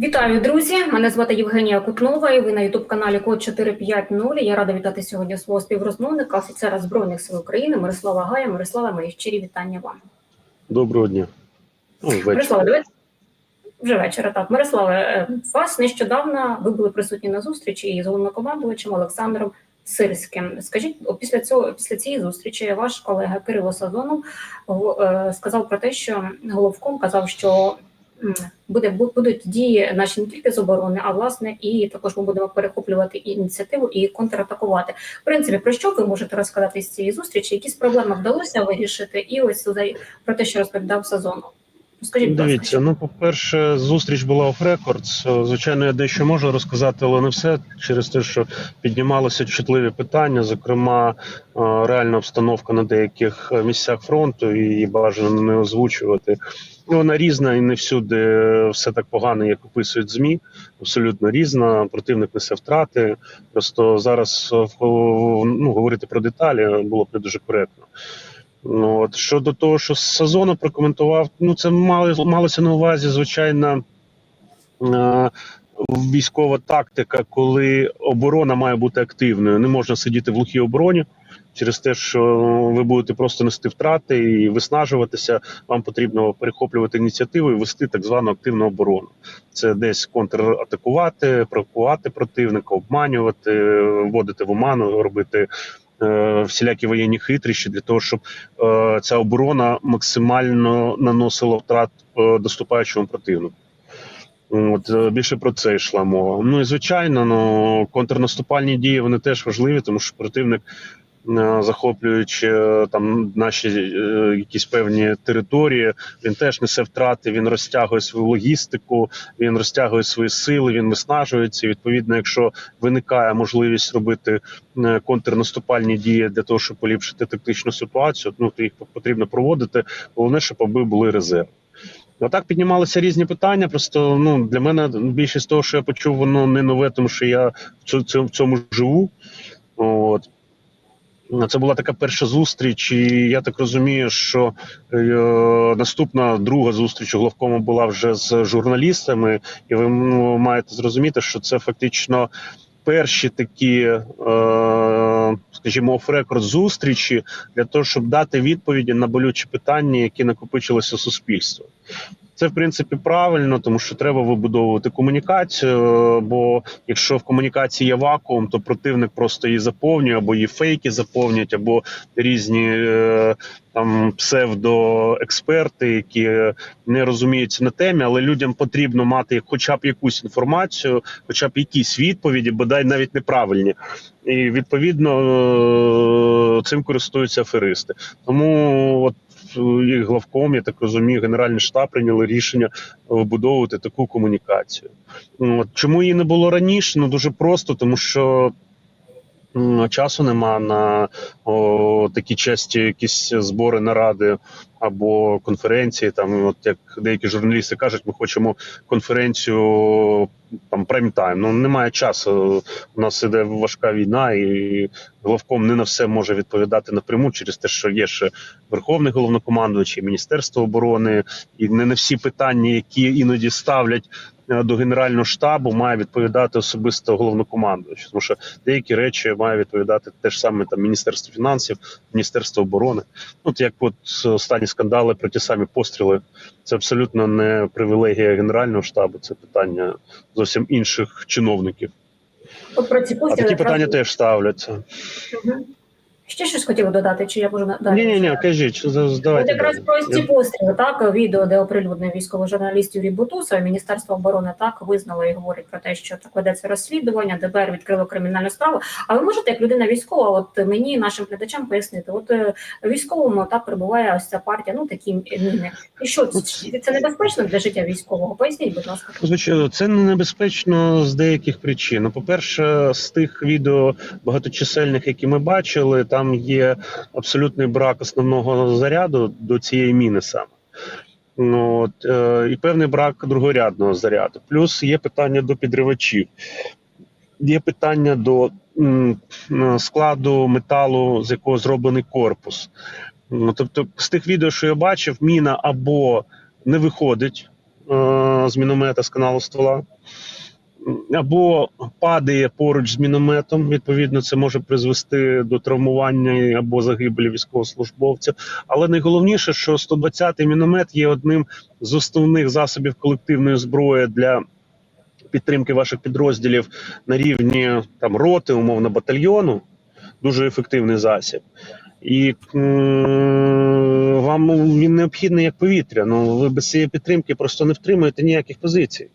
Вітаю, друзі! Мене звати Євгенія Кутнова. і Ви на ютуб каналі Код 450. Я рада вітати сьогодні свого співрозмовника, офіцера збройних сил України Мирослава Гая. Мирослава, мої щирі вітання вам. Доброго дня. Ну. Мирослава, давайте вже вечора. Так, Мирославе, вас нещодавно ви були присутні на зустрічі із головнокомандувачем Олександром Сирським. Скажіть, після цього після цієї зустрічі ваш колега Кирило Сазонов е, сказав про те, що головком казав, що буде бу- будуть дії наші не тільки з оборони, а власне і також ми будемо перехоплювати ініціативу і контратакувати. В принципі, про що ви можете розказати з цієї зустрічі? Якісь проблеми вдалося вирішити? І ось про те, що розповідав Сазонов. Скажіть, будь ласка, Дивіться, ну по-перше, зустріч була оф рекордс. Звичайно, я дещо можу розказати, але не все через те, що піднімалися чутливі питання, зокрема, е, реальна обстановка на деяких е, місцях фронту, і бажано не озвучувати. Ну, Вона різна і не всюди все так погано, як описують змі. Абсолютно різна. Противник несе втрати. Просто зараз е, ну, говорити про деталі було б не дуже коректно. Ну, от щодо того, що сезону прокоментував, ну це мали, малося на увазі, звичайно, е, військова тактика, коли оборона має бути активною. Не можна сидіти в глухій обороні через те, що ви будете просто нести втрати і виснажуватися. Вам потрібно перехоплювати ініціативу і вести так звану активну оборону. Це десь контратакувати, провокувати противника, обманювати, вводити в оману, робити всілякі воєнні хитрощі для того, щоб е, ця оборона максимально наносила втрат е, доступаючому противнику. От е, більше про це йшла мова. Ну і звичайно, ну контрнаступальні дії вони теж важливі, тому що противник, е, захоплюючи е, там наші е, якісь певні території, він теж несе втрати. Він розтягує свою логістику, він розтягує свої сили, він виснажується. Відповідно, якщо виникає можливість робити е, контрнаступальні дії для того, щоб поліпшити тактичну ситуацію, ну то їх потрібно проводити. Головне, щоб аби були резерви. Отак піднімалися різні питання. Просто ну для мене більшість того, що я почув, воно не нове, тому що я в цьому, в цьому живу. От. Це була така перша зустріч, і я так розумію, що е, наступна друга зустріч у главкому була вже з журналістами, і ви ну, маєте зрозуміти, що це фактично перші такі, е, скажімо, оф-рекорд зустрічі для того, щоб дати відповіді на болючі питання, які накопичилися суспільстві. Це в принципі правильно, тому що треба вибудовувати комунікацію. Бо якщо в комунікації є вакуум, то противник просто її заповнює, або її фейки заповнюють, або різні е, там псевдоексперти, які не розуміються на темі, але людям потрібно мати хоча б якусь інформацію, хоча б якісь відповіді, бодай навіть неправильні. І відповідно е, цим користуються аферисти. Тому от і главком, я так розумію, Генеральний штаб прийняли рішення вибудовувати таку комунікацію. От чому її не було раніше? Ну дуже просто, тому що. Часу нема на о, такі часті якісь збори наради або конференції. Там, от як деякі журналісти кажуть, ми хочемо конференцію там прайм-тайм. Ну немає часу. У нас іде важка війна, і главком не на все може відповідати напряму через те, що є ще верховний головнокомандувач, і Міністерство оборони, і не на всі питання, які іноді ставлять. е, До генерального штабу має відповідати особисто головнокомандувач, тому що деякі речі має відповідати теж саме там Міністерство фінансів, Міністерство оборони. От як от останні скандали про ті самі постріли, це абсолютно не привілегія генерального штабу, це питання зовсім інших чиновників. от про ці А такі питання теж ставляться. Мгм. Ще щось хотіли додати, чи я можу далі? Ні, ні, ні, кажіть, з- От давайте. якраз про ці постріли, так відео, де оприлюднив військовий журналіст Юрій Бутуса, Міністерство оборони так визнало і говорить про те, що так ведеться розслідування, ДБР відкрило кримінальну справу. А ви можете, як людина військова, от мені нашим глядачам пояснити, от е, військовому так перебуває ось ця партія, ну такі міни. І що це, це небезпечно для життя військового? Поясніть, будь ласка. Звичайно, це небезпечно з деяких причин. Ну, По-перше, з тих відео багаточисельних, які ми бачили, там є абсолютний брак основного заряду до цієї міни саме. Ну, от, е, і певний брак другорядного заряду. Плюс є питання до підривачів, є питання до м, м, складу металу, з якого зроблений корпус. Ну, тобто, з тих відео, що я бачив, міна або не виходить е, з міномета з каналу ствола. Або падає поруч з мінометом, відповідно, це може призвести до травмування або загибелі військовослужбовця. Але найголовніше, що 120-й міномет є одним з основних засобів колективної зброї для підтримки ваших підрозділів на рівні там роти, умовно батальйону. Дуже ефективний засіб. І вам він необхідний як повітря. Ну ви без цієї підтримки просто не втримуєте ніяких позицій.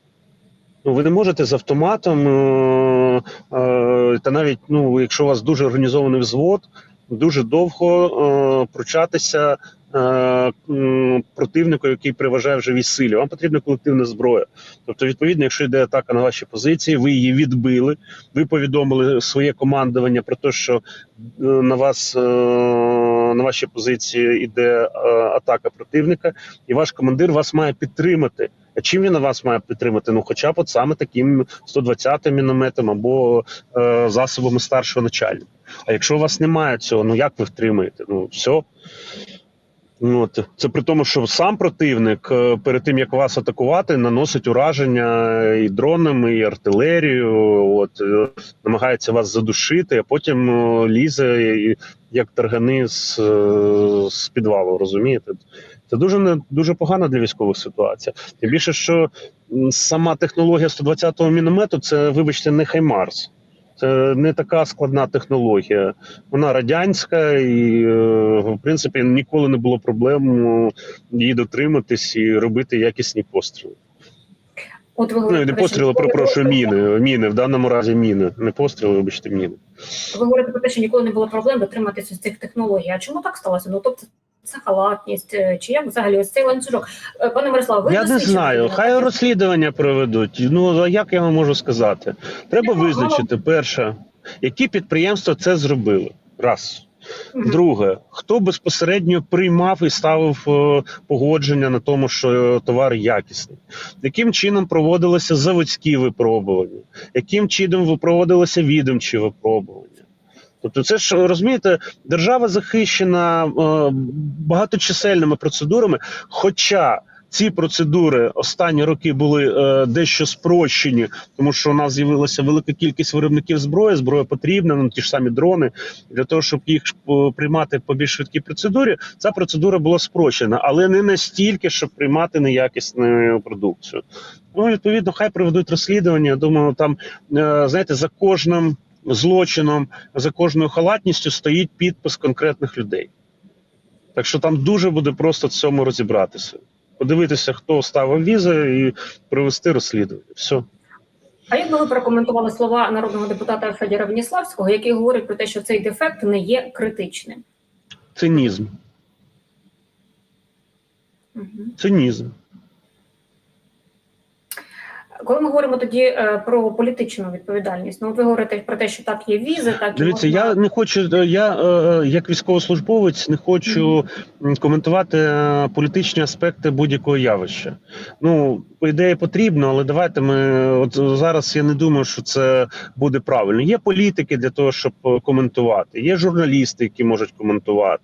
Ну, ви не можете з автоматом, е, е, та навіть ну, якщо у вас дуже організований взвод, дуже довго е, пручатися е, противнику, який переважає в живій силі. Вам потрібна колективна зброя. Тобто, відповідно, якщо йде атака на ваші позиції, ви її відбили, ви повідомили своє командування про те, що е, на вас е, на ваші позиції йде е, атака противника, і ваш командир вас має підтримати. Чим він вас має підтримати? Ну, хоча б от саме таким 120-м мінометом або е, засобами старшого начальника. А якщо у вас немає цього, ну як ви втримаєте? Ну все. Ну, от. Це при тому, що сам противник е, перед тим як вас атакувати, наносить ураження і дронами, і артилерією. От е, намагається вас задушити, а потім е, лізе як таргани з, з підвалу. Розумієте? Це дуже не дуже погано для військових ситуацій. Тим більше, що сама технологія 120-го міномету це, вибачте, не Хаймарс. Це не така складна технологія. Вона радянська, і е, в принципі ніколи не було проблем е, її дотриматись і робити якісні постріли. От ви Ну не постріли, перепрошую, міни. Міни в даному разі міни. Не постріли, вибачте, міни. Ви говорите про те, що ніколи не було проблем дотриматися цих технологій. А чому так сталося? Ну тобто це халатність, е, чи як взагалі ось цей ланцюжок? Е, Пане Мирославе, ви Я не знаю. Хай розслідування проведуть. Ну а як я вам можу сказати? Треба визначити перше, які підприємства це зробили. Раз. Друге, хто безпосередньо приймав і ставив е, погодження на тому, що товар якісний, яким чином проводилися заводські випробування, яким чином проводилися відомчі випробування. Тобто, це ж розумієте, держава захищена е, багаточисельними процедурами, хоча ці процедури останні роки були е, дещо спрощені, тому що у нас з'явилася велика кількість виробників зброї. Зброя потрібна, ну ті ж самі дрони. Для того, щоб їх е, приймати по більш швидкій процедурі, ця процедура була спрощена, але не настільки, щоб приймати неякісну продукцію. Ну, відповідно, хай проведуть розслідування. Я думаю, там е, знаєте, за кожним злочином, за кожною халатністю стоїть підпис конкретних людей. Так що там дуже буде просто в цьому розібратися. Подивитися, хто ставив візи, і провести розслідування. Все. А як би ви прокоментували слова народного депутата Федіра Веніславського, який говорить про те, що цей дефект не є критичним? Цинізм. Мгм. Цинізм. Коли ми говоримо тоді е, про політичну відповідальність, ну от ви говорите про те, що так є візи, так Дивіться, можна- я не хочу. Я е, як військовослужбовець не хочу м, коментувати е, політичні аспекти будь-якого явища. Ну, по ідеї потрібно, але давайте ми от зараз я не думаю, що це буде правильно. Є політики для того, щоб е, коментувати. Є журналісти, які можуть коментувати.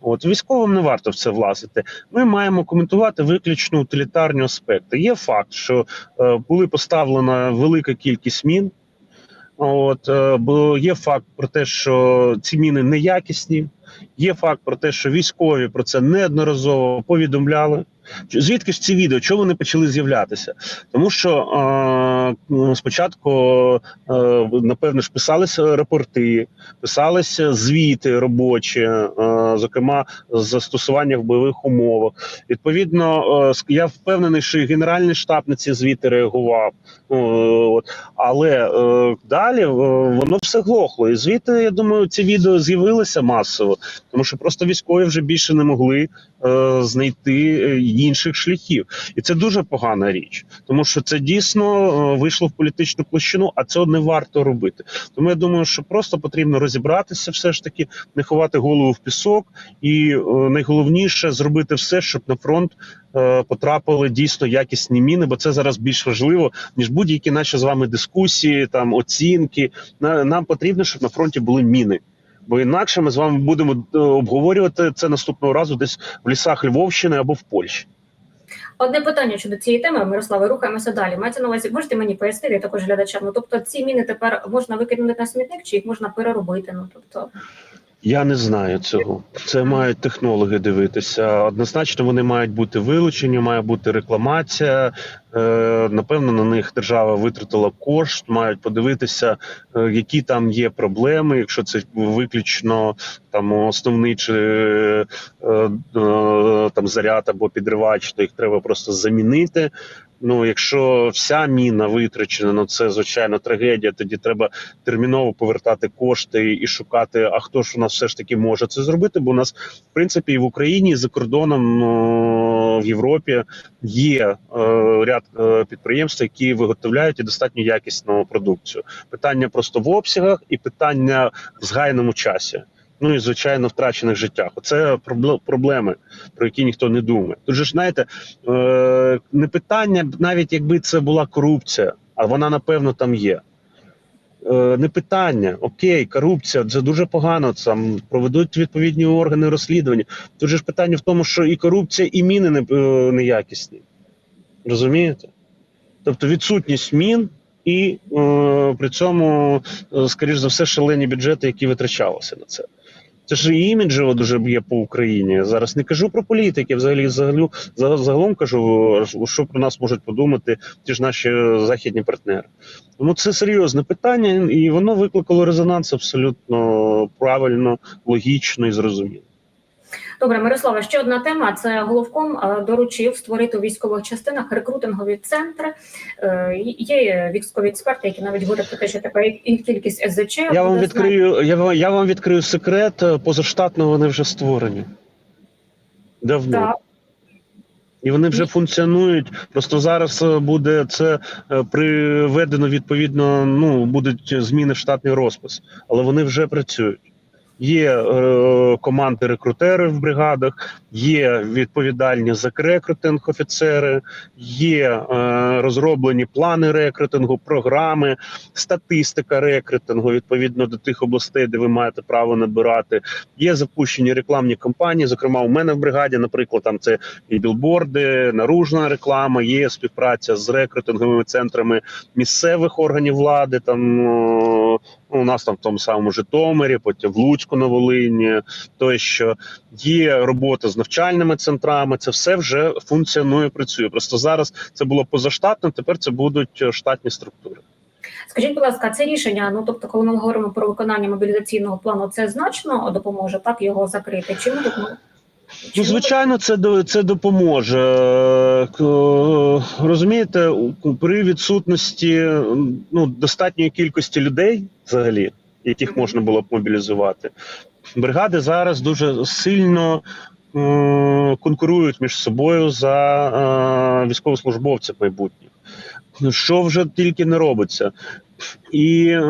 От військовим не варто в це влазити. Ми маємо коментувати виключно утилітарні аспекти. Є факт, що е, були поставлена велика кількість мін. От е, бо є факт про те, що ці міни неякісні. Є факт про те, що військові про це неодноразово повідомляли. Звідки ж ці відео? Чого вони почали з'являтися? Тому що е, спочатку, е, напевно ж, писалися рапорти, писалися звіти робочі, е, зокрема застосування в бойових умовах. Відповідно, е, я впевнений, що і Генеральний штаб на ці звіти реагував. Е, от. Але е, далі е, воно все глохло. І звідти, я думаю, ці відео з'явилися масово, тому що просто військові вже більше не могли е, знайти е, інших шляхів. І це дуже погана річ, тому що це дійсно е, вийшло в політичну площину, а цього не варто робити. Тому я думаю, що просто потрібно розібратися, все ж таки, не ховати голову в пісок, і е, найголовніше зробити все, щоб на фронт. е, Потрапили дійсно якісні міни, бо це зараз більш важливо ніж будь-які наші з вами дискусії, там оцінки. На- Нам потрібно, щоб на фронті були міни. Бо інакше ми з вами будемо е, обговорювати це наступного разу десь в лісах Львовщини або в Польщі. Одне питання щодо цієї теми, Мирославе, рухаємося далі. Мається на увазі, можете мені пояснити також глядачам. Ну тобто ці міни тепер можна викинути на смітник, чи їх можна переробити? Ну тобто, Я не знаю цього. Це мають технологи дивитися. Однозначно, вони мають бути вилучені, має бути рекламація. Е, напевно, на них держава витратила кошт, мають подивитися, е, які там є проблеми. Якщо це виключно там основний чи е, там заряд або підривач, то їх треба просто замінити. Ну, якщо вся міна витрачена, ну це звичайно трагедія. Тоді треба терміново повертати кошти і шукати, а хто ж у нас все ж таки може це зробити. Бо у нас, в принципі, і в Україні, і за кордоном ну, в Європі є е, ряд е, підприємств, які виготовляють і достатньо якісну продукцію. Питання просто в обсягах і питання в згайному часі. Ну і звичайно, втрачених життях. Оце проблеми, про які ніхто не думає. Тут же ж знаєте, е, не питання, навіть якби це була корупція, а вона напевно там є. Е, не питання, окей, корупція, це дуже погано. Там проведуть відповідні органи розслідування. Тут же ж питання в тому, що і корупція, і міни не, е, неякісні. Розумієте? Тобто відсутність мін і е, при цьому, скоріш за все, шалені бюджети, які витрачалися на це. Це ж іміджево дуже б'є по Україні. Зараз не кажу про політики, взагалі загалю, за- загалом кажу, що про нас можуть подумати ті ж наші західні партнери. Тому це серйозне питання, і воно викликало резонанс абсолютно правильно, логічно і зрозуміло. Добре, Мирославе, ще одна тема: це головком е, доручив створити у військових частинах рекрутингові центри. Е, Є військові експерти, які навіть говорять про те, що така і кількість СЗЧ Я вам відкрию, я вам, я вам відкрию секрет. е, Позаштатно вони вже створені. Давно. Так. І вони вже функціонують. Просто зараз буде це приведено відповідно. Ну будуть зміни в штатний розпис, але вони вже працюють. Є е, команди рекрутери в бригадах, є відповідальні за рекрутинг офіцери, є е, розроблені плани рекрутингу, програми, статистика рекрутингу відповідно до тих областей, де ви маєте право набирати. Є запущені рекламні кампанії. Зокрема, у мене в бригаді, наприклад, там це і білборди, наружна реклама, є співпраця з рекрутинговими центрами місцевих органів влади. Там о, ну, у нас там в тому самому Житомирі, потім в Луцьку на Волині, тощо є робота з навчальними центрами. Це все вже функціонує, працює. Просто зараз це було позаштатно. Тепер це будуть е, штатні структури. Скажіть, будь ласка, це рішення, ну тобто, коли ми говоримо про виконання мобілізаційного плану, це значно допоможе так його закрити? Чи ми тут ну, Ну, звичайно, це до- це допоможе. Е, Розумієте, при відсутності ну, достатньої кількості людей, взагалі, яких можна було б мобілізувати, бригади зараз дуже сильно м, конкурують між собою за е, військовослужбовців майбутніх. Що вже тільки не робиться. І е,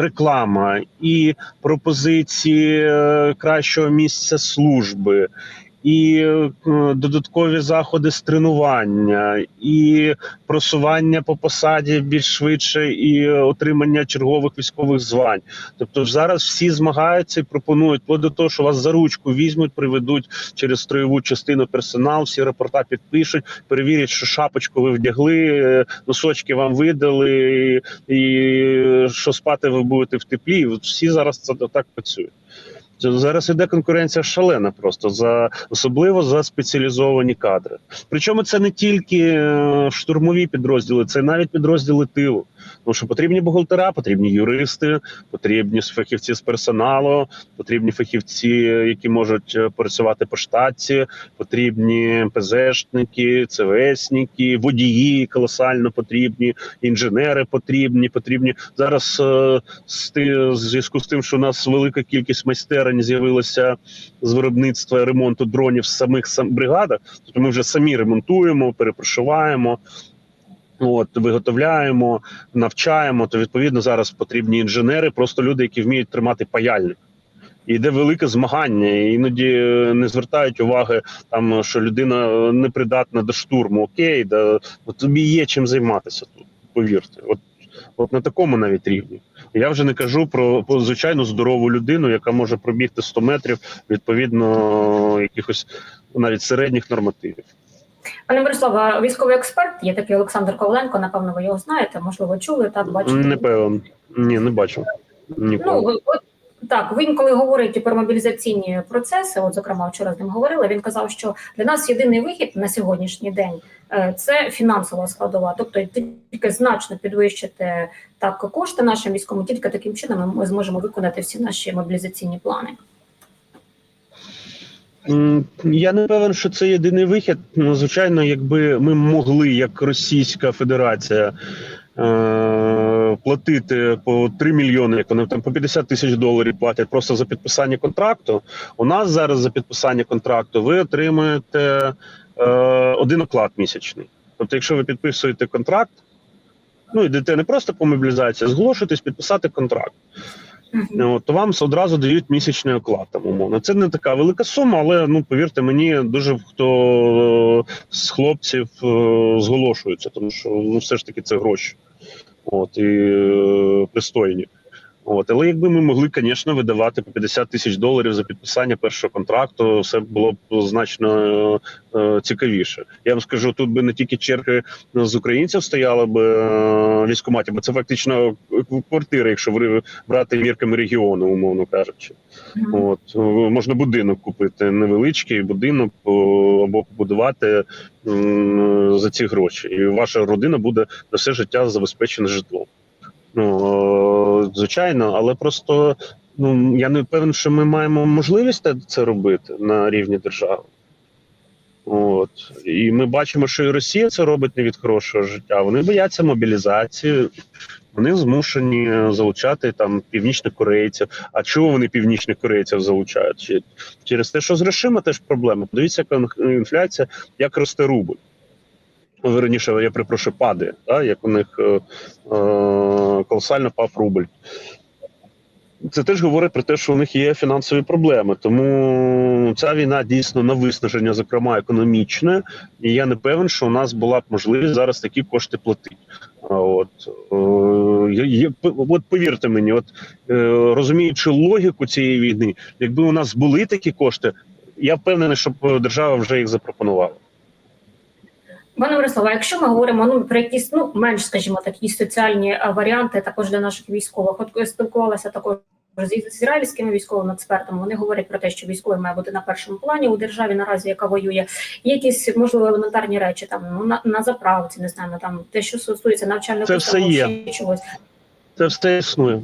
реклама, і пропозиції е, кращого місця служби, і е, додаткові заходи з тренування, і просування по посаді більш швидше, і отримання чергових військових звань. Тобто зараз всі змагаються і пропонують вплоть до того, що вас за ручку візьмуть, приведуть через строєву частину персонал, всі рапорта підпишуть, перевірять, що шапочку ви вдягли, е, носочки вам видали, і що спати ви будете в теплі. От Всі зараз це так працюють. Зараз іде конкуренція шалена, просто за особливо за спеціалізовані кадри. Причому це не тільки е, штурмові підрозділи, це навіть підрозділи тилу. Тому що потрібні бухгалтера, потрібні юристи, потрібні фахівці з персоналу, потрібні фахівці, які можуть е, працювати по штатці, потрібні ПЗшники, ЦВСники, водії колосально потрібні, інженери потрібні. Потрібні зараз е, в зв'язку з тим, що у нас велика кількість майстерень з'явилася з виробництва ремонту дронів в самих сам бригадах. Тобто ми вже самі ремонтуємо, перепрошиваємо. От виготовляємо, навчаємо. То відповідно зараз потрібні інженери, просто люди, які вміють тримати паяльник. І йде велике змагання. Іноді е, не звертають уваги, там що людина е, непридатна до штурму. Окей, да от тобі є чим займатися тут. Повірте, от, от на такому навіть рівні. Я вже не кажу про, про звичайно здорову людину, яка може пробігти 100 метрів відповідно якихось навіть середніх нормативів. Пане Мирославе, військовий експерт, є такий Олександр Коваленко, напевно, ви його знаєте, можливо, чули, так, бачите. Не певен. Ні, не бачив. Ну, от, так, він коли говорить про мобілізаційні процеси, от зокрема вчора з ним говорили, він казав, що для нас єдиний вихід на сьогоднішній день е, це фінансова складова. Тобто тільки значно підвищити так кошти нашим військовим, тільки таким чином ми зможемо виконати всі наші мобілізаційні плани. Я не певен, що це єдиний вихід. Ну, звичайно, якби ми могли, як Російська Федерація, е- платити по 3 мільйони, як вони там по 50 тисяч доларів платять просто за підписання контракту. У нас зараз за підписання контракту ви отримуєте е- один оклад місячний. Тобто, якщо ви підписуєте контракт, ну йдете не просто по мобілізації, а зголошуєтесь підписати контракт. Мгм. От, то вам одразу дають місячний оклад там умовно. Це не така велика сума, але ну повірте мені, дуже хто е, з хлопців е, зголошується, тому що ну все ж таки це гроші. От і е, пристойні. От, але якби ми могли, звісно, видавати по 50 тисяч доларів за підписання першого контракту, все було б значно е, е, цікавіше. Я вам скажу, тут би не тільки черги з українців стояли б е, військкоматі, бо це фактично квартири, якщо брати мірками регіону, умовно кажучи. От е, можна будинок купити, невеличкий будинок або побудувати м, за ці гроші, і ваша родина буде на все життя забезпечена житлом. Ну звичайно, але просто ну я не певен, що ми маємо можливість це робити на рівні держави. От і ми бачимо, що і Росія це робить не від хорошого життя. Вони бояться мобілізації, вони змушені залучати там північних корейців. А чого вони північних корейців залучають? Через те, що з грошима теж проблема. Подивіться, яка інфляція, як росте рубль. Ну, Верніше, я припрошую, падає, да? як у них е, е, колосально пав рубль. Це теж говорить про те, що у них є фінансові проблеми. Тому ця війна дійсно на виснаження, зокрема економічне, і я не певен, що у нас була б можливість зараз такі кошти платити. От, е, от повірте мені, от е, розуміючи логіку цієї війни, якби у нас були такі кошти, я впевнений, щоб держава вже їх запропонувала. Пане Мирославе, якщо ми говоримо ну про якісь ну менш, скажімо, такі соціальні варіанти, також для наших військових, от я спілкувалася також з з ізраїльськими військовими експертами. Вони говорять про те, що військовий має бути на першому плані у державі наразі, яка воює. Є якісь можливо елементарні речі, там ну на, на заправці, не знаю, ну, там те, що стосується навчальних Це все є. чогось. Це все існує.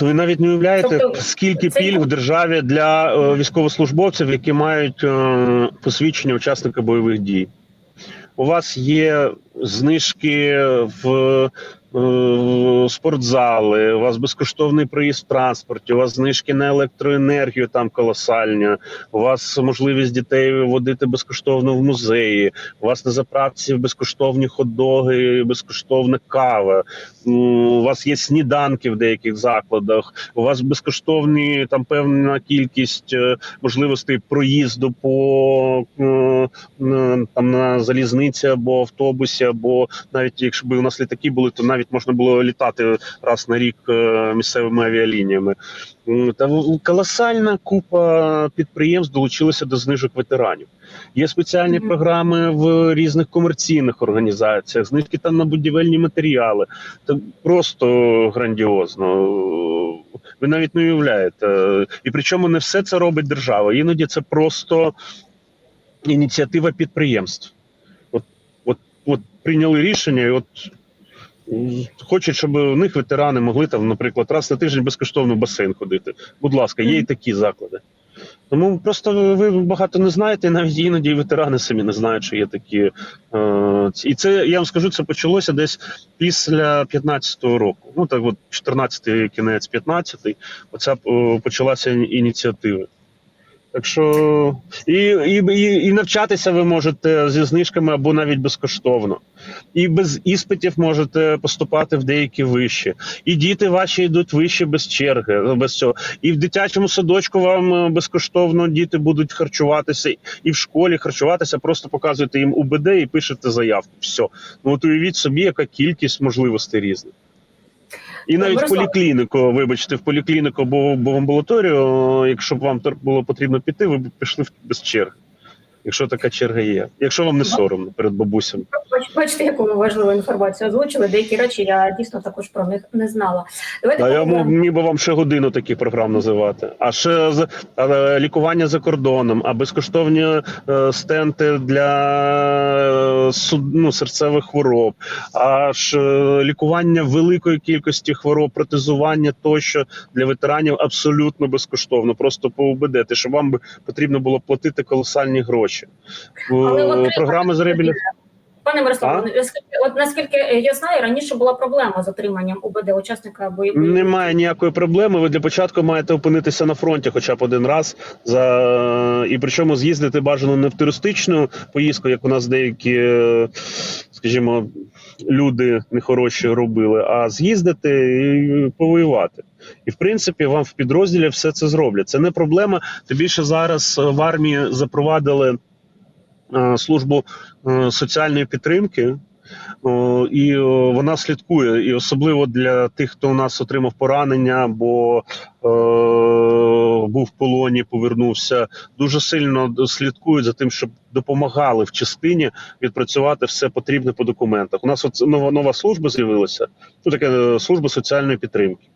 Ви навіть не уявляєте, Тобто, скільки це- пільг в державі для е, військовослужбовців, які мають е, посвідчення учасника бойових дій. У вас є знижки в спортзали, у вас безкоштовний проїзд в транспорті, у вас знижки на електроенергію там колосальні, у вас можливість дітей водити безкоштовно в музеї, у вас на заправці безкоштовні хот-доги, безкоштовна кава. У вас є сніданки в деяких закладах. У вас безкоштовні там певна кількість е, можливостей проїзду по е, е, там на залізниці або автобусі, або навіть якщо б у нас літаки були, то навіть можна було літати раз на рік е, місцевими авіалініями. Та колосальна купа підприємств долучилася до знижок ветеранів. Є спеціальні Мгм. програми в різних комерційних організаціях, знижки там на будівельні матеріали. Це просто грандіозно. Ви навіть не уявляєте. І причому не все це робить держава. Іноді це просто ініціатива підприємств. От, от, от прийняли рішення, і от хочуть, щоб у них ветерани могли там, наприклад, раз на тиждень безкоштовно в басейн ходити. Будь ласка, є і такі заклади. Тому просто ви багато не знаєте, і навіть іноді і ветерани самі не знають, що є такі. Е, і це я вам скажу, це почалося десь після 15-го року. Ну так, от 14-й кінець 15-й, оця е, почалася ініціатива. Так що і, і, і, навчатися ви можете зі знижками або навіть безкоштовно. І без іспитів можете поступати в деякі виші. І діти ваші йдуть вище без черги, без цього. І в дитячому садочку вам е, безкоштовно діти будуть харчуватися, і в школі харчуватися, просто показуєте їм УБД і пишете заявку. Все. Ну от уявіть собі, яка кількість можливостей різних. І навіть в поліклініку, вибачте, в поліклініку або, в амбулаторію, якщо б вам було потрібно піти, ви б пішли без черг. якщо така черга є. Якщо вам не соромно перед бабусями. Бач- Бачите, яку ви важливу інформацію озвучили. Деякі речі я дійсно також про них не знала. Давайте А я мог ніби вам ще годину таких програм називати. А ще з лікування за кордоном, а безкоштовні е, стенти для ну, серцевих хвороб, аж е, лікування великої кількості хвороб, протезування тощо для ветеранів абсолютно безкоштовно. Просто по УБД, що вам би потрібно було платити колосальні гроші. Е, Програми з реабілітації. Пане Мирославе, наскільки- от наскільки я знаю, раніше була проблема з отриманням УБД учасника бойових. Немає ніякої проблеми. Ви для початку маєте опинитися на фронті, хоча б один раз за і причому з'їздити бажано не в туристичну поїздку, як у нас деякі, е, скажімо, люди нехороші робили, а з'їздити і повоювати. І в принципі, вам в підрозділі все це зроблять. Це не проблема. Тим більше зараз в армії запровадили е, службу соціальної підтримки. О, і о, вона слідкує, і особливо для тих, хто у нас отримав поранення або е, був в полоні, повернувся. Дуже сильно слідкують за тим, щоб допомагали в частині відпрацювати все потрібне по документах. У нас от нова нова служба з'явилася. Ну таке е, служба соціальної підтримки.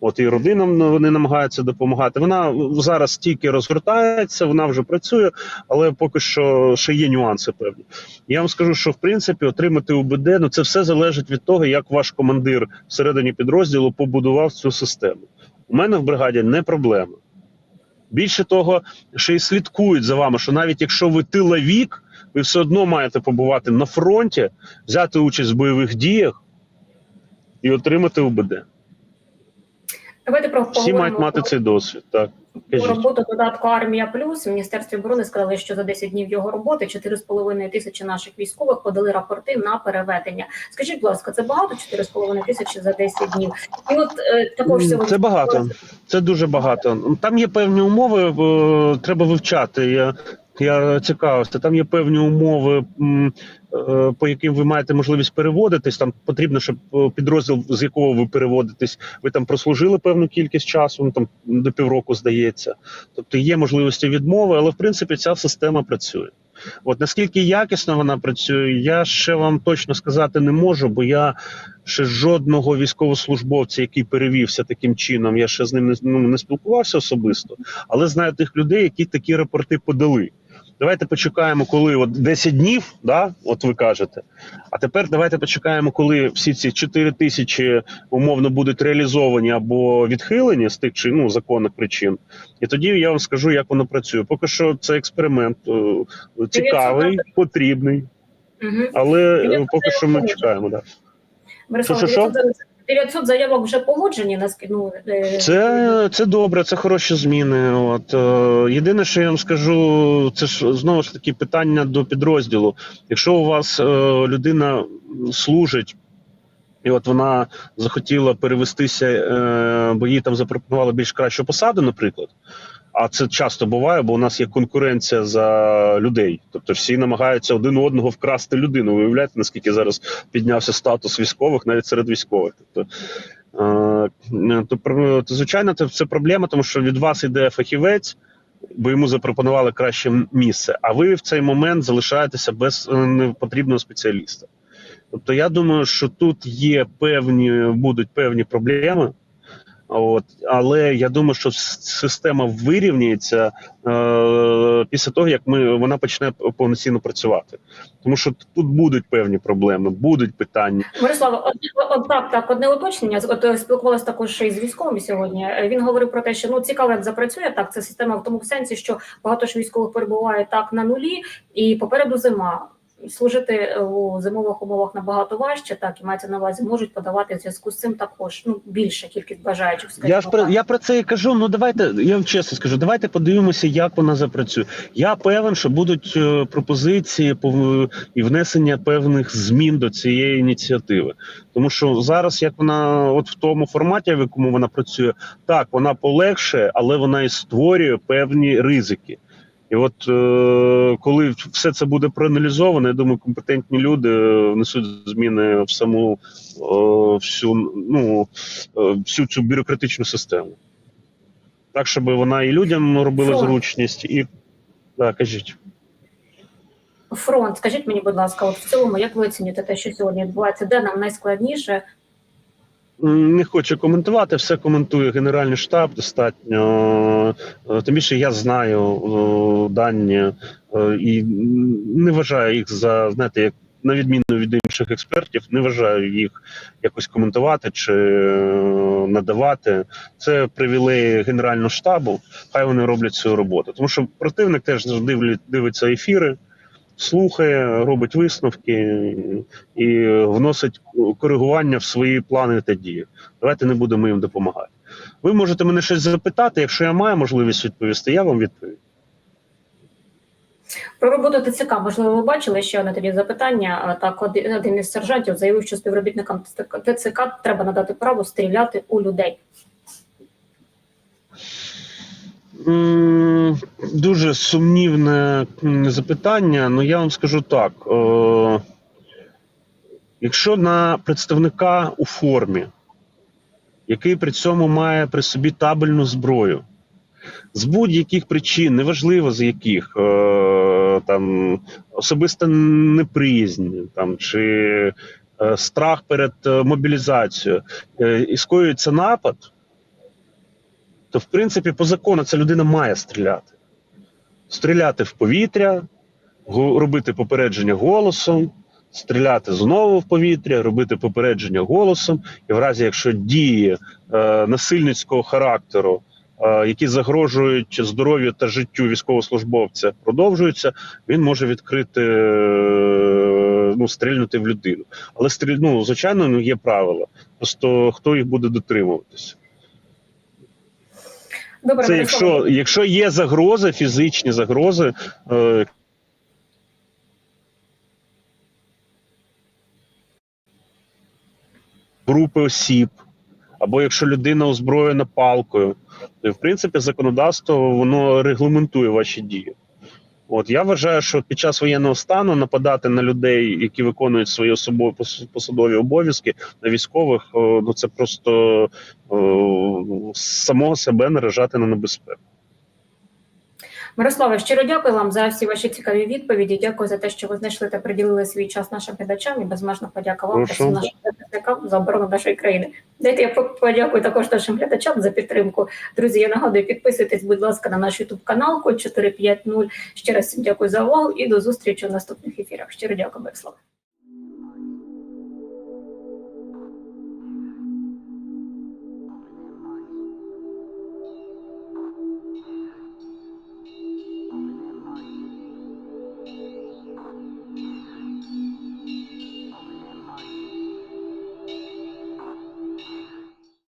От і родинам вони намагаються допомагати. Вона зараз тільки розгортається, вона вже працює, але поки що ще є нюанси певні. Я вам скажу, що в принципі отримати УБД, ну це все залежить від того, як ваш командир всередині підрозділу побудував цю систему. У мене в бригаді не проблема. Більше того, ще й слідкують за вами, що навіть якщо ви тиловік, ви все одно маєте побувати на фронті, взяти участь в бойових діях і отримати УБД. Давайте про Всі мають мати цей досвід. Так кажіть. роботу додатку Армія Плюс в Міністерстві оборони сказали, що за 10 днів його роботи 4,5 тисячі наших військових подали рапорти на переведення. Скажіть, будь ласка, це багато 4,5 тисячі за 10 днів? І от е, також сьогодні Це багато. Це дуже багато. Там є певні умови, е, треба вивчати. Я, я цікавився. Там є певні умови, по яким ви маєте можливість переводитись. Там потрібно, щоб е, підрозділ, з якого ви переводитесь, ви там прослужили певну кількість часу, ну там до півроку здається. Тобто є можливості відмови, але в принципі ця система працює. От наскільки якісно вона працює, я ще вам точно сказати не можу, бо я ще жодного військовослужбовця, який перевівся таким чином, я ще з ним не, ну, не спілкувався особисто, але знаю тих людей, які такі рапорти подали. Давайте почекаємо, коли от 10 днів, да, от ви кажете. А тепер давайте почекаємо, коли всі ці 4 тисячі умовно будуть реалізовані або відхилені з тих чи ну законних причин. І тоді я вам скажу, як воно працює. Поки що це експеримент е, цікавий, потрібний, але е, поки що ми чекаємо. Да. Мирослав, Що, що, що? 900 900 заявок вже погоджені. наскільки, Ну, е, Це, це добре, це хороші зміни. От е, єдине, що я вам скажу, це ж знову ж таки питання до підрозділу. Якщо у вас е, людина служить. І от вона захотіла перевестися, бо їй там запропонували більш кращу посаду, наприклад. А це часто буває, бо у нас є конкуренція за людей. Тобто всі намагаються один у одного вкрасти людину. Ви уявляєте, наскільки зараз піднявся статус військових навіть серед військових. Тобто, то, звичайно, це, це проблема, тому що від вас йде фахівець, бо йому запропонували краще місце, а ви в цей момент залишаєтеся без е, непотрібного спеціаліста. Тобто, я думаю, що тут є певні, будуть певні проблеми. От, але я думаю, що система вирівняється е, після того, як ми вона почне повноцінно працювати. Тому що тут будуть певні проблеми, будуть питання. Мирослава, от, так, так, одне уточнення. От е, спілкувалася також із військовим сьогодні. Е, Він говорив про те, що ну цікаво, як запрацює так. Це система в тому сенсі, що багато ж військових перебуває так на нулі, і попереду зима. Служити е, у зимових умовах набагато важче, так і мається на увазі, можуть подавати в зв'язку з цим також ну більша кількість бажаючих. скажімо Я ж про я про це і кажу. Ну давайте я вам чесно скажу. Давайте подивимося, як вона запрацює. Я певен, що будуть е, пропозиції і внесення певних змін до цієї ініціативи. Тому що зараз, як вона, от в тому форматі, в якому вона працює, так вона полегшує, але вона і створює певні ризики. І от е, коли все це буде проаналізовано, я думаю, компетентні люди е, внесуть зміни в саму е, всю ну е, всю цю бюрократичну систему. Так, щоб вона і людям робила Фронт. зручність, і да, кажіть. фронт. Скажіть мені, будь ласка, от в цілому, як ви оцінюєте те, що сьогодні відбувається, де нам найскладніше? Не хочу коментувати, все коментує Генеральний штаб достатньо. Е, Тим більше я знаю е, дані е, і не вважаю їх за, знаєте, як на відміну від інших експертів, не вважаю їх якось коментувати чи надавати. Це привілеї Генерального штабу. Хай вони роблять свою роботу. Тому що противник теж дивиться ефіри, слухає, робить висновки і вносить коригування в свої плани та дії. Давайте не будемо їм допомагати. Ви можете мене щось запитати. Якщо я маю можливість відповісти, я вам відповім. Про роботу ТЦК, можливо, ви бачили ще одне тоді запитання. Так, один із сержантів заявив, що співробітникам ТЦК треба надати право стріляти у людей. Дуже сумнівне запитання. Ну я вам скажу так: е, якщо на представника у формі, який при цьому має при собі табельну зброю, з будь-яких причин, неважливо з яких, е, там особиста неприязнь там, чи е, страх перед мобілізацією, і скоюється напад, то в принципі по закону ця людина має стріляти. Стріляти в повітря, робити попередження голосом, стріляти знову в повітря, робити попередження голосом, і в разі, якщо дії е, насильницького характеру, е, які загрожують здоров'ю та життю військовослужбовця, продовжуються, він може відкрити е, ну, стрільнути в людину. Але стріль, ну, звичайно, ну, є правила. Просто хто їх буде дотримуватися? Добре, Це якщо, якщо є загрози, фізичні загрози, е, групи осіб, або якщо людина озброєна палкою, то в принципі законодавство воно регламентує ваші дії. От я вважаю, що під час воєнного стану нападати на людей, які виконують свої особові посадові обов'язки на військових, ну це просто о, самого себе наражати на небезпеку. Мирославе, щиро дякую вам за всі ваші цікаві відповіді. Дякую за те, що ви знайшли та приділили свій час нашим глядачам і безмежно подяка вам всім нашим захисникам за оборону нашої країни. Дайте я подякую також нашим глядачам за підтримку. Друзі, я нагадую, підписуйтесь, будь ласка, на наш YouTube канал Код 450. Ще раз всім дякую за увагу і до зустрічі у наступних ефірах. Щиро дякую, Мирослав.